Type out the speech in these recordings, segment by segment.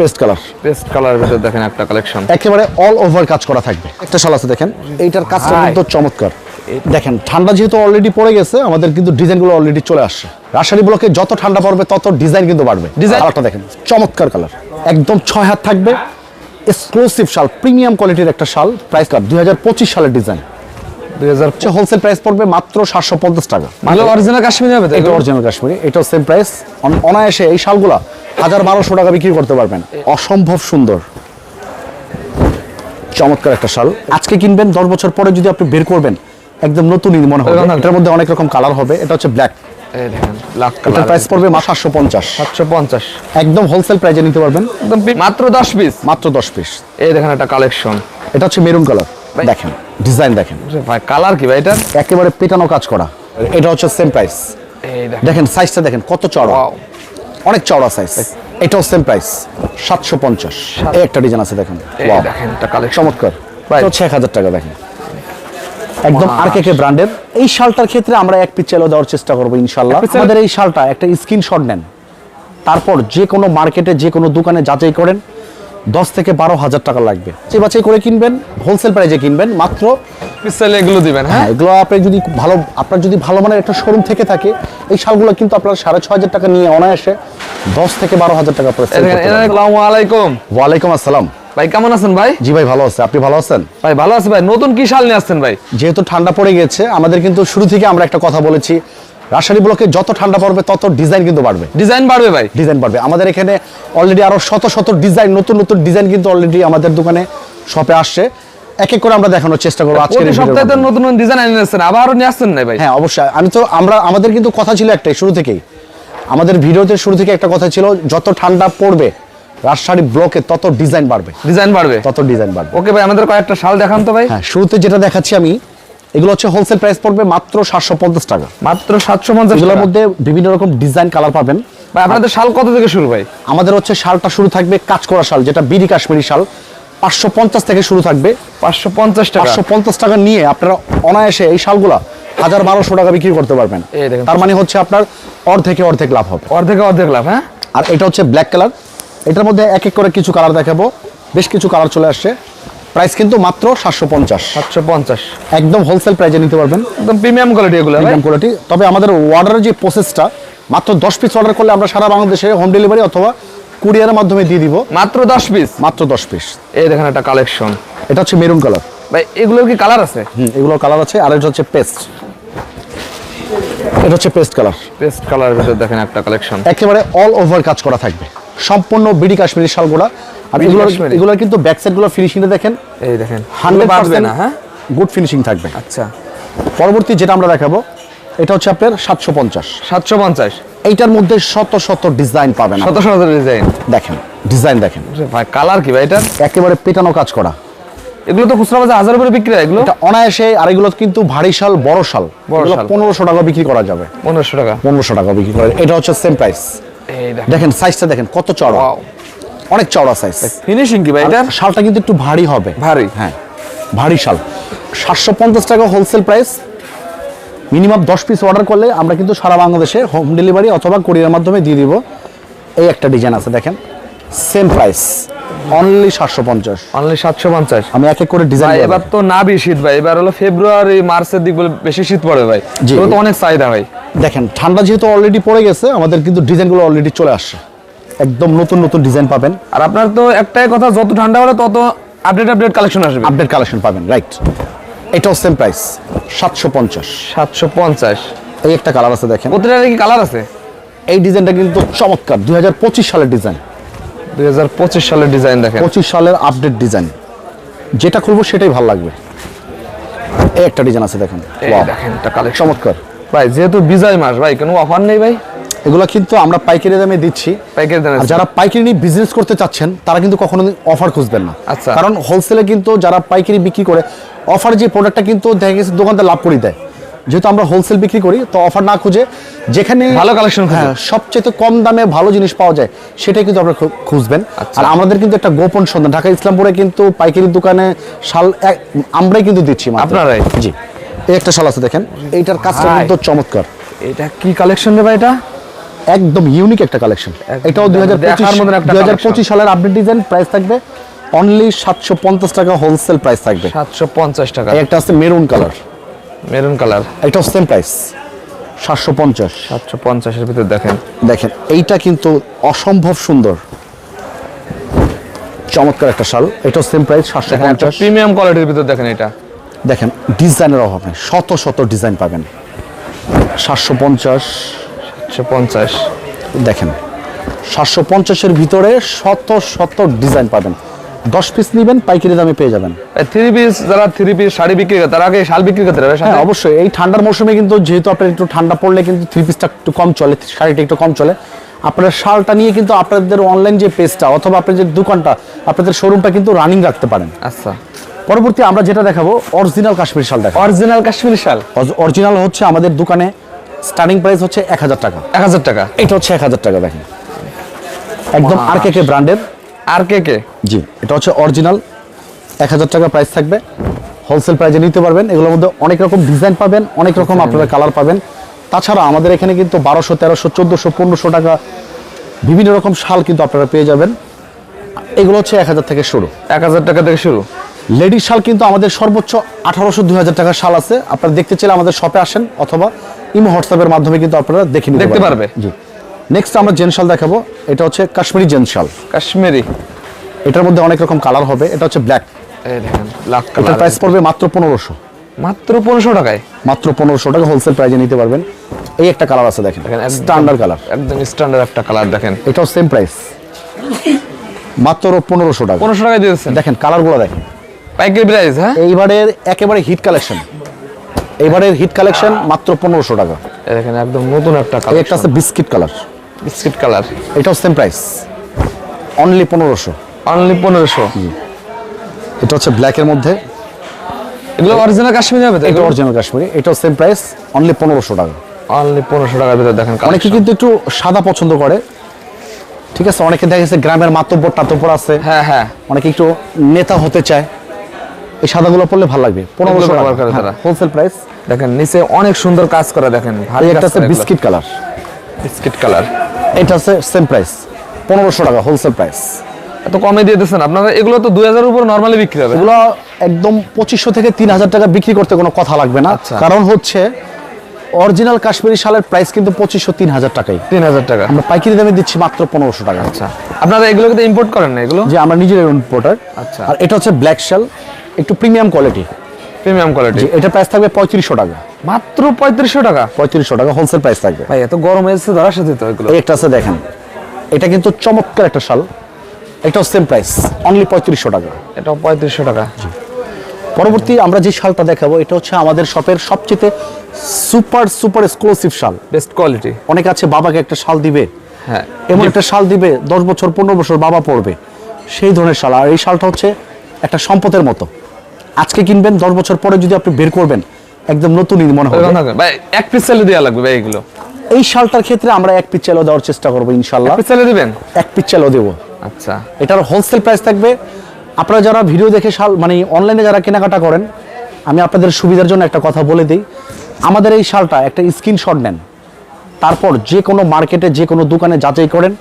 Paste colour paste কালারের ভিতর দেখেন একটা কালেকশন একেবারে অল ওভার কাজ করা থাকবে। একটা শাল আছে দেখেন এইটার কাজটা। কিন্তু চমৎকার। দেখেন ঠান্ডা যেহেতু অলরেডি পড়ে গেছে আমাদের কিন্তু ডিজাইনগুলো অলরেডি চলে আসছে। রাজশাহী ব্লকে যত ঠান্ডা পড়বে তত ডিজাইন কিন্তু বাড়বে। Design? কালারটা দেখেন চমৎকার কালার একদম ছয় হাত থাকবে। এক্সক্লুসিভ শাল প্রিমিয়াম কোয়ালিটির একটা শাল প্রাইস কার্ড দুই সালের ডিজাইন হোলসেল প্রাইস পড়বে মাত্র সাতশো পঞ্চাশ টাকা। ভালো অরিজিনাল কাশ্মীরি হবে এটা অরিজিনাল কাশ্মীরি। এটাও সেম প্রাইস অনায়াসে এই শালগুলা হাজার বারোশো টাকা বিক্রি করতে পারবেন। অসম্ভব সুন্দর। চমৎকার একটা শাল। আজকে কিনবেন দশ বছর পরে যদি আপনি বের করবেন একদম নতুনই মনে হবে। এটার মধ্যে অনেক রকম কালার হবে। এটা হচ্ছে ব্ল্যাক এটার প্রাইস পড়বে সাতশো পঞ্চাশ। সাতশো পঞ্চাশ। একদম হোলসেল প্রাইজে নিতে পারবেন। একদম মাত্র দশ পিস মাত্র দশ পিস এই দেখেন একটা কালেকশন এটা হচ্ছে মেরুন কালার। দেখেন ডিজাইন দেখেন। ভাই কালার কি ভাই এটা একেবারে পেটানো কাজ করা। এটা হচ্ছে সেম প্রাইস এই দেখেন। সাইজটা দেখেন কত চড়া. অনেক চওড়া সাইজ এটাও সেম প্রাইস সাতশো পঞ্চাশ। এই একটা ডিজাইন আছে দেখেন। দেখেন চমৎকার। হচ্ছে এক হাজার টাকা দেখেন। একদম আর কে কে ব্র্যান্ডের এই শালটার ক্ষেত্রে আমরা এক পিস চাইলেও দেওয়ার চেষ্টা করব ইনশাল্লাহ। আমাদের এই শালটা একটা স্ক্রিনশট নেন। তারপর যে কোনো মার্কেটে যে কোনো দোকানে যাচাই করেন। দশ থেকে বারো হাজার টাকা লাগবে। যে বাছাই করে কিনবেন হোলসেল প্রাইজে কিনবেন মাত্র এগুলো দিবেন হ্যাঁ? হ্যাঁ এগুলো আপনি যদি ভালো আপনার যদি ভালো মানের একটা শোরুম থেকে থাকে এই শালগুলো কিন্তু আপনার সাড়ে ছ হাজার টাকা নিয়ে অনায়াসে দশ থেকে বারো হাজার টাকা আলাইকুম। ওয়ালাইকুম আসসালাম। ভাই কেমন আছেন ভাই? জি ভাই ভালো আছে। আপনি ভালো আছেন? ভাই ভালো আছে ভাই। নতুন কি শাল নিয়ে আসছেন ভাই? যেহেতু ঠান্ডা পড়ে গেছে আমাদের কিন্তু শুরু থেকে আমরা একটা কথা বলেছি রাজশাহী ব্লকে যত ঠান্ডা পড়বে তত ডিজাইন কিন্তু বাড়বে। ডিজাইন বাড়বে ভাই। ডিজাইন বাড়বে। আমাদের এখানে অলরেডি আরও শত শত ডিজাইন নতুন নতুন ডিজাইন কিন্তু অলরেডি আমাদের দোকানে শপে আসছে। এক এক করে আমরা দেখানোর চেষ্টা করব আজকে সপ্তাহে তো নতুন নতুন ডিজাইন এনে আসছেন আবারও নিয়ে আসছেন না ভাই? হ্যাঁ অবশ্যই। আমি তো আমরা আমাদের কিন্তু কথা ছিল একটাই শুরু থেকেই। আমাদের ভিডিওতে শুরু থেকে একটা কথা ছিল যত ঠান্ডা পড়বে রাজশাহী ব্লকে তত ডিজাইন বাড়বে। ডিজাইন বাড়বে। তত ডিজাইন বাড়বে। ওকে ভাই আমাদের কয়েকটা শাল দেখান তো ভাই। হ্যাঁ শুরুতে যেটা দেখাচ্ছি আমি এগুলো হচ্ছে হোলসেল প্রাইস পড়বে মাত্র সাতশো পঞ্চাশ টাকা। মাত্র সাতশো পঞ্চাশ এগুলোর মধ্যে বিভিন্ন রকম ডিজাইন কালার পাবেন। ভাই আপনাদের শাল কত থেকে শুরু ভাই? আমাদের হচ্ছে শালটা শুরু থাকবে কাজ করা শাল যেটা বিডি কাশ্মীরি শাল। পাঁচশো পঞ্চাশ থেকে শুরু থাকবে। পাঁচশো পঞ্চাশ টাকা। পাঁচশো পঞ্চাশ টাকা নিয়ে আপনারা অনায়াসে এই শালগুলা হাজার বারোশো টাকা বিক্রি করতে পারবেন। তার মানে হচ্ছে আপনার অর্ধেকে অর্ধেক লাভ হবে। অর্ধেক অর্ধেক লাভ হ্যাঁ? আর এটা হচ্ছে ব্ল্যাক কালার এটার মধ্যে এক এক করে কিছু কালার দেখাবো। বেশ কিছু কালার চলে আসছে। প্রাইস কিন্তু মাত্র সাতশো পঞ্চাশ। সাতশো পঞ্চাশ। একদম হোলসেল প্রাইজে নিতে পারবেন। একদম প্রিমিয়াম কোয়ালিটি এগুলো প্রিমিয়াম কোয়ালিটি তবে আমাদের অর্ডারের যে প্রসেসটা মাত্র দশ পিস অর্ডার করলে আমরা সারা বাংলাদেশে হোম ডেলিভারি অথবা কুরিয়ারের মাধ্যমে দিয়ে দিব। মাত্র দশ পিস মাত্র দশ পিস এই দেখেন একটা কালেকশন এটা হচ্ছে মেরুন কালার ভাই এগুলোর কি কালার আছে? হুম এগুলো কালার আছে আর এটা হচ্ছে পেস্ট এটা হচ্ছে পেস্ট কালার পেস্ট কালারের ভিতর দেখেন একটা কালেকশন একেবারে অল ওভার কাজ করা থাকবে। সম্পূর্ণ বিডি কাশ্মীরি শালগুলা আর এগুলো কিন্তু ব্যাক সাইডগুলো ফিনিশিংটা দেখেন। এই দেখেন হান্ড্রেড বাড়বে না হ্যাঁ? গুড ফিনিশিং থাকবে। আচ্ছা। পরবর্তী যেটা আমরা দেখাবো এটা হচ্ছে আপনার সাতশো পঞ্চাশ। সাতশো পঞ্চাশ। এইটার মধ্যে শত শত ডিজাইন পাবেন শত শত ডিজাইন দেখেন ডিজাইন দেখেন। ভাই কালার কি ভাই এটা একেবারে পেটানো কাজ করা। এগুলো তো খুচরা বাজার হাজার উপরে বিক্রি হয় এগুলো? এটা অনায়াসে আর এগুলো কিন্তু ভারী শাল বড় শাল। বড় শাল। পনেরোশো টাকা বিক্রি করা যাবে। পনেরোশো টাকা। পনেরোশো টাকা বিক্রি করা এটা হচ্ছে সেম প্রাইস দেখেন। সাইজটা দেখেন কত চড়া. অনেক চওড়া সাইজ ফিনিশিং কি ভাই? এটা শালটা কিন্তু একটু ভারী হবে। ভারী হ্যাঁ। ভারী শাল। সাতশো পঞ্চাশ টাকা হোলসেল প্রাইস মিনিমাম দশ পিস অর্ডার করলে আমরা কিন্তু সারা বাংলাদেশে হোম ডেলিভারি অথবা কোরিয়ার মাধ্যমে দিয়ে দিব। এই একটা ডিজাইন আছে দেখেন। সেম প্রাইস অনলি সাতশো পঞ্চাশ। অনলি সাতশো পঞ্চাশ। আমি এক এক করে ভাই ডিজাইন এবার তো না বেশি শীত ভাই। এবার হলো ফেব্রুয়ারি মার্চের দিক বলে বেশি শীত পড়ে ভাই। তো অনেক চাহিদা ভাই। দেখেন ঠান্ডা যেহেতু অলরেডি পড়ে গেছে আমাদের কিন্তু ডিজাইনগুলো অলরেডি চলে আসছে। একদম নতুন নতুন ডিজাইন পাবেন। আর আপনার তো একটাই কথা যত ঠান্ডা হলে তত আপডেট আপডেট কালেকশন আসবে। আপডেট কালেকশন পাবেন রাইট এটাও সেম প্রাইস সাতশো পঞ্চাশ। সাতশো পঞ্চাশ। এই একটা কালার আছে দেখেন। প্রতিটা কি কালার আছে? এই ডিজাইনটা কিন্তু চমৎকার দুই সালের ডিজাইন দুই হাজার পঁচিশ সালের ডিজাইন দেখেন। পঁচিশ সালের আপডেট ডিজাইন যেটা খুলবো সেটাই ভালো লাগবে। এই একটা ডিজাইন আছে দেখেন দেখেন একটা কালেকশন চমৎকার। ভাই যেহেতু বিজয় মাস ভাই কোনো অফার নেই ভাই? এগুলো কিন্তু আমরা পাইকারি দামে দিচ্ছি পাইকারি দামে আর যারা পাইকারি নিয়ে বিজনেস করতে চাচ্ছেন তারা কিন্তু কখনো অফার খুঁজবেন না আচ্ছা। কারণ হোলসেলে কিন্তু যারা পাইকারি বিক্রি করে অফার যে প্রোডাক্টটা কিন্তু দেখা গেছে দোকানদার লাভ করে দেয় যেহেতু আমরা হোলসেল বিক্রি করি তো অফার না খুঁজে যেখানে ভালো কালেকশন। হ্যাঁ সবচেয়ে কম দামে ভালো জিনিস পাওয়া যায় সেটাই কিন্তু আপনারা খুঁজবেন আচ্ছা। আর আমাদের কিন্তু একটা গোপন সন্ধান ঢাকা ইসলামপুরে কিন্তু পাইকারি দোকানে শাল আমরাই কিন্তু দিচ্ছি। আপনারাই? জি এই একটা শাল আছে দেখেন এইটার কাজটা। কিন্তু চমৎকার এটা কি কালেকশন রে ভাই এটা একদম ইউনিক একটা কালেকশন এটাও দুই হাজার পঁচিশ সালের আপডেট ডিজাইন প্রাইস থাকবে অনলি সাতশো পঞ্চাশ টাকা হোলসেল প্রাইস থাকবে। সাতশো পঞ্চাশ টাকা। একটা আছে মেরুন কালার মেরুন কালার এটাও সেম প্রাইস সাতশো পঞ্চাশ। সাতশো পঞ্চাশের ভিতর দেখেন। দেখেন এইটা কিন্তু অসম্ভব সুন্দর। চমৎকার একটা শাল। এটাও সেম প্রাইস সাতশো পঞ্চাশ। প্রিমিয়াম কোয়ালিটির ভিতর দেখেন এটা। দেখেন ডিজাইনের অভাব নেই। শত শত ডিজাইন পাবেন। সাতশো পঞ্চাশ। পঞ্চাশ। দেখেন সাতশো পঞ্চাশের ভিতরে শত শত ডিজাইন পাবেন। দশ পিস নেবেন পাইকারি দামে পেয়ে যাবেন। থ্রি পিস যারা থ্রি পিস শাড়ি বিক্রি করে তারা আগে শাল বিক্রি করতে হবে হ্যাঁ অবশ্যই। এই ঠান্ডার মৌসুমে কিন্তু যেহেতু আপনার একটু ঠান্ডা পড়লে কিন্তু থ্রি পিসটা একটু কম চলে শাড়িটা একটু কম চলে। আপনার শালটা নিয়ে কিন্তু আপনাদের অনলাইন যে পেজটা অথবা আপনার যে দোকানটা আপনাদের শোরুমটা কিন্তু রানিং রাখতে পারেন। আচ্ছা। পরবর্তী আমরা যেটা দেখাবো অরিজিনাল কাশ্মীরি শাল দেখাবো। অরিজিনাল কাশ্মীরি শাল? অরিজিনাল হচ্ছে আমাদের দোকানে স্টার্টিং প্রাইস হচ্ছে এক হাজার টাকা। এক হাজার টাকা? এটা হচ্ছে এক হাজার টাকা দেখেন। একদম আর কে কে ব্র্যান্ডের আর কে কে? জি এটা হচ্ছে অরিজিনাল এক হাজার টাকা প্রাইস থাকবে। হোলসেল প্রাইসে নিতে পারবেন। এগুলোর মধ্যে অনেক রকম ডিজাইন পাবেন অনেক রকম আপনারা কালার পাবেন। তাছাড়া আমাদের এখানে কিন্তু বারোশো তেরোশো চোদ্দোশো পনেরোশো টাকা বিভিন্ন রকম শাল কিন্তু আপনারা পেয়ে যাবেন। এগুলো হচ্ছে এক হাজার থেকে শুরু। এক হাজার টাকা থেকে শুরু। লেডিস শাল কিন্তু আমাদের সর্বোচ্চ আঠারোশো দুই হাজার টাকার শাল আছে। আপনারা দেখতে চাইলে আমাদের শপে আসেন অথবা ইমো হোয়াটসঅ্যাপের মাধ্যমে কিন্তু আপনারা দেখে নিতে দেখতে। পারবে। জি। নেক্সট আমরা জেনশাল দেখাবো। এটা হচ্ছে কাশ্মীরি জেনশাল কাশ্মীরি। এটার মধ্যে অনেক রকম কালার হবে। এটা হচ্ছে ব্ল্যাক এই দেখেন ব্ল্যাক এটার কালার প্রাইস পড়বে মাত্র পনেরোশো। মাত্র পনেরোশো টাকায়? মাত্র পনেরোশো টাকা হোলসেল প্রাইজে নিতে পারবেন। এই একটা কালার আছে দেখেন। দেখেন, স্ট্যান্ডার্ড কালার একদম স্ট্যান্ডার্ড একটা কালার দেখেন। এটাও সেম প্রাইস মাত্র পনেরোশো টাকা। পনেরোশো টাকায় দিয়েছেন। দেখেন কালারগুলো দেখেন। পাইকারি প্রাইস হ্যাঁ? এইবারের একেবারে হিট কালেকশন এইবারের হিট কালেকশন মাত্র পনেরোশো টাকা। এই দেখেন একদম নতুন একটা কালার একটা আছে বিস্কিট কালার বিস্কিট কালার এটাও সেম প্রাইস অনলি পনেরোশো। অনলি পনেরোশো। এটা হচ্ছে ব্ল্যাকের মধ্যে। এগুলো অরিজিনাল কাশ্মীরি হবে এটা অরিজিনাল কাশ্মীরি। এটাও সেম প্রাইস অনলি পনেরোশো টাকা। অনলি পনেরোশো টাকার ভিতরে দেখেন অনেকে কিন্তু একটু সাদা পছন্দ করে। ঠিক আছে অনেকে দেখা গেছে গ্রামের মাতব্বর টাতব্বর আছে। হ্যাঁ হ্যাঁ। অনেকে একটু নেতা হতে চায়। এই সাদাগুলো পড়লে ভালো লাগবে। পনেরোশো টাকা হোলসেল প্রাইস দেখেন নিচে অনেক সুন্দর কাজ করা দেখেন একটা আছে বিস্কিট কালার বিস্কিট কালার এটা আছে সেম প্রাইস পনেরোশো টাকা হোলসেল প্রাইস এত কমে দিয়ে দিচ্ছেন আপনারা এগুলো তো দুই হাজার উপর নর্মালি বিক্রি হবে। এগুলো একদম পঁচিশশো থেকে তিন হাজার টাকা বিক্রি করতে কোনো কথা লাগবে না। আচ্ছা। কারণ হচ্ছে অরিজিনাল কাশ্মীরি শালের প্রাইস কিন্তু পঁচিশশো তিন হাজার টাকাই। তিন হাজার টাকা। আমরা পাইকারি দামে দিচ্ছি মাত্র পনেরোশো টাকা। আচ্ছা। আপনারা এগুলো কিন্তু ইম্পোর্ট করেন না এগুলো? যে আমরা নিজের ইম্পোর্টার আচ্ছা। আর এটা হচ্ছে ব্ল্যাক শাল একটু প্রিমিয়াম কোয়ালিটি প্রিমিয়াম কোয়ালিটি এটা প্রাইস থাকবে পঁয়ত্রিশশো টাকা। মাত্র পঁয়ত্রিশশো টাকা? পঁয়ত্রিশশো টাকা হোলসেল প্রাইস থাকবে। ভাই এত গরম এসেছে ধরার সাথে তো এগুলো। একটা আছে দেখেন। এটা কিন্তু চমৎকার একটা শাল। এটাও সেম প্রাইস অনলি পঁয়ত্রিশশো টাকা। এটাও পঁয়ত্রিশশো টাকা। পরবর্তী আমরা যে শালটা দেখাবো এটা হচ্ছে আমাদের শপের সবচেয়ে সুপার সুপার এক্সক্লুসিভ শাল। বেস্ট কোয়ালিটি অনেক আছে বাবাকে একটা শাল দিবে। হ্যাঁ। এমন একটা শাল দিবে দশ বছর পনেরো বছর বাবা পড়বে সেই ধরনের শাল। আর এই শালটা হচ্ছে একটা সম্পদের মতো। আজকে কিনবেন দশ বছর পরে যদি আপনি বের করবেন একদম নতুনই মনে হবে। ভাই এক পিস চালে দেওয়া লাগবে ভাই এগুলো। এই শালটার ক্ষেত্রে আমরা এক পিস চালও দেওয়ার চেষ্টা করব ইনশাল্লাহ এক পিস চালে দিবেন? এক পিস চালও দেবো। আচ্ছা। এটার হোলসেল প্রাইস থাকবে। আপনারা যারা ভিডিও দেখে শাল মানে অনলাইনে যারা কেনাকাটা করেন আমি আপনাদের সুবিধার জন্য একটা কথা বলে দিই। আমাদের এই শালটা একটা স্ক্রিনশট নেন। তারপর যে কোনো মার্কেটে যে কোনো দোকানে যাচাই করেন।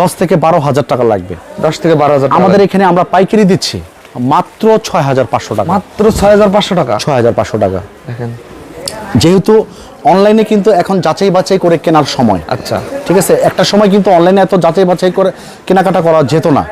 দশ থেকে বারো হাজার টাকা লাগবে। দশ থেকে বারো হাজার আমাদের এখানে আমরা পাইকারি দিচ্ছি। মাত্র ছয় হাজার পাঁচশো টাকা। মাত্র ছয় হাজার পাঁচশো টাকা? ছয় হাজার পাঁচশো টাকা। দেখেন। যেহেতু অনলাইনে কিন্তু এখন যাচাই বাছাই করে কেনার সময়। আচ্ছা। ঠিক আছে? একটা সময় কিন্তু অনলাইনে এত যাচাই বাছাই করে কেনাকাটা করা যেত না।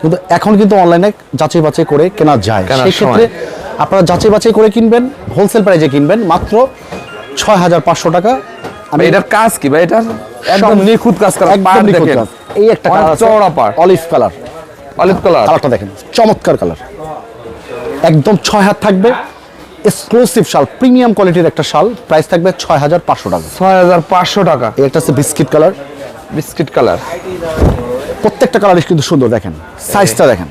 কিন্তু এখন কিন্তু অনলাইনে যাচাই বাছাই করে কেনা যায়। কেনার সেই ক্ষেত্রে আপনারা যাচাই বাছাই করে কিনবেন হোলসেল প্রাইজে কিনবেন মাত্র ছয় হাজার পাঁচশো টাকা। ভাই এটার কাজ কি ভাই? এটার একদম নিখুঁত কাজ করা। একদম নিখুঁত কাজ। এই একটা কালার চওড়া পাড় অলিভ কালার অলিভ কালার। কালারটা দেখেন চমৎকার কালার। একদম ছয় হাত থাকবে এক্সক্লুসিভ শাল প্রিমিয়াম কোয়ালিটির একটা শাল প্রাইস থাকবে ছয় হাজার পাঁচশো টাকা। ছয় হাজার পাঁচশো টাকা। একটা হচ্ছে বিস্কিট কালার বিস্কিট কালার প্রত্যেকটা কালারই কিন্তু সুন্দর দেখেন সাইজটা দেখেন।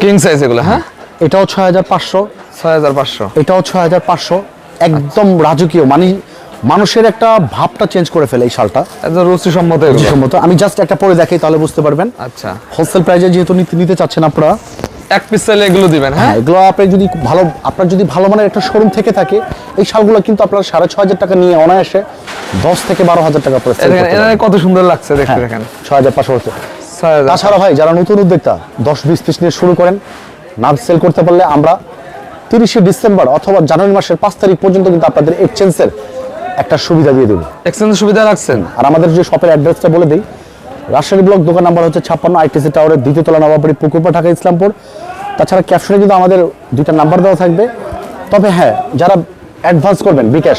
কিং সাইজ এগুলো হ্যাঁ? এটাও ছয় হাজার পাঁচশো। ছয় হাজার পাঁচশো। এটাও ছয় হাজার পাঁচশো। একদম রাজকীয় মানে মানুষের একটা ভাবটা চেঞ্জ করে ফেলে এই শালটা একদম রুচি সম্মত এগুলো। সম্মত আমি জাস্ট একটা পরে দেখাই তাহলে বুঝতে পারবেন। আচ্ছা। হোলসেল প্রাইজে যেহেতু নিতে চাচ্ছেন আপনারা এক পিস চাইলে এগুলো দিবেন হ্যাঁ? হ্যাঁ এগুলো আপনি যদি ভালো আপনার যদি ভালো মানের একটা শোরুম থেকে থাকে এই শালগুলো কিন্তু আপনারা সাড়ে ছয় হাজার টাকা নিয়ে অনায়াসে দশ থেকে বারো হাজার টাকা। কত সুন্দর লাগছে দেখতে হ্যাঁ, দেখেন ছয় হাজার পাঁচশো হচ্ছে। তাছাড়া ভাই যারা নতুন উদ্যোক্তা দশ বিশ পিস নিয়ে শুরু করেন না সেল করতে পারলে আমরা তিরিশে ডিসেম্বর অথবা জানুয়ারি মাসের পাঁচ তারিখ পর্যন্ত কিন্তু আপনাদের এক্সচেঞ্জের একটা সুবিধা দিয়ে দেবো। এক্সচেঞ্জ সুবিধা রাখছেন? আর আমাদের যে শপের অ্যাড্রেসটা বলে দিই রাজশাহী ব্লক দোকান নাম্বার হচ্ছে ছাপ্পান্ন আইটিসি টাওয়ারের দ্বিতীয় তলা নবাবাড়ি পুকুরপা ঢাকা ইসলামপুর। তাছাড়া ক্যাপশনে কিন্তু আমাদের দুইটা নাম্বার দেওয়া থাকবে। তবে হ্যাঁ যারা অ্যাডভান্স করবেন বিকাশ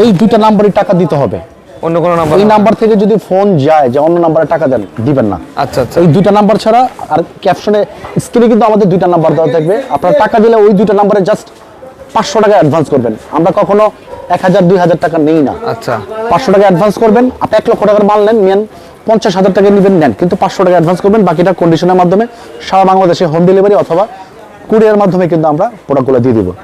এই দুইটা নাম্বারই টাকা দিতে হবে। অন্য কোনো নাম্বার এই নাম্বার থেকে যদি ফোন যায় যে অন্য নাম্বারে টাকা দেন দিবেন না। আচ্ছা আচ্ছা। এই দুইটা নাম্বার ছাড়া আর ক্যাপশনে স্ক্রিনে কিন্তু আমাদের দুইটা নাম্বার দেওয়া থাকবে। আপনার টাকা দিলে ওই দুইটা নাম্বারে জাস্ট পাঁচশো টাকা অ্যাডভান্স করবেন। আমরা কখনো এক হাজার দুই হাজার টাকা নেই না। আচ্ছা। পাঁচশো টাকা অ্যাডভান্স করবেন আপনি এক লক্ষ টাকার মাল নেন নেন পঞ্চাশ হাজার টাকা নেবেন নেন। কিন্তু পাঁচশো টাকা অ্যাডভান্স করবেন বাকিটা কন্ডিশনের মাধ্যমে সারা বাংলাদেশে হোম ডেলিভারি অথবা কুরিয়ার মাধ্যমে কিন্তু আমরা প্রোডাক্টগুলো দিয়ে দিব।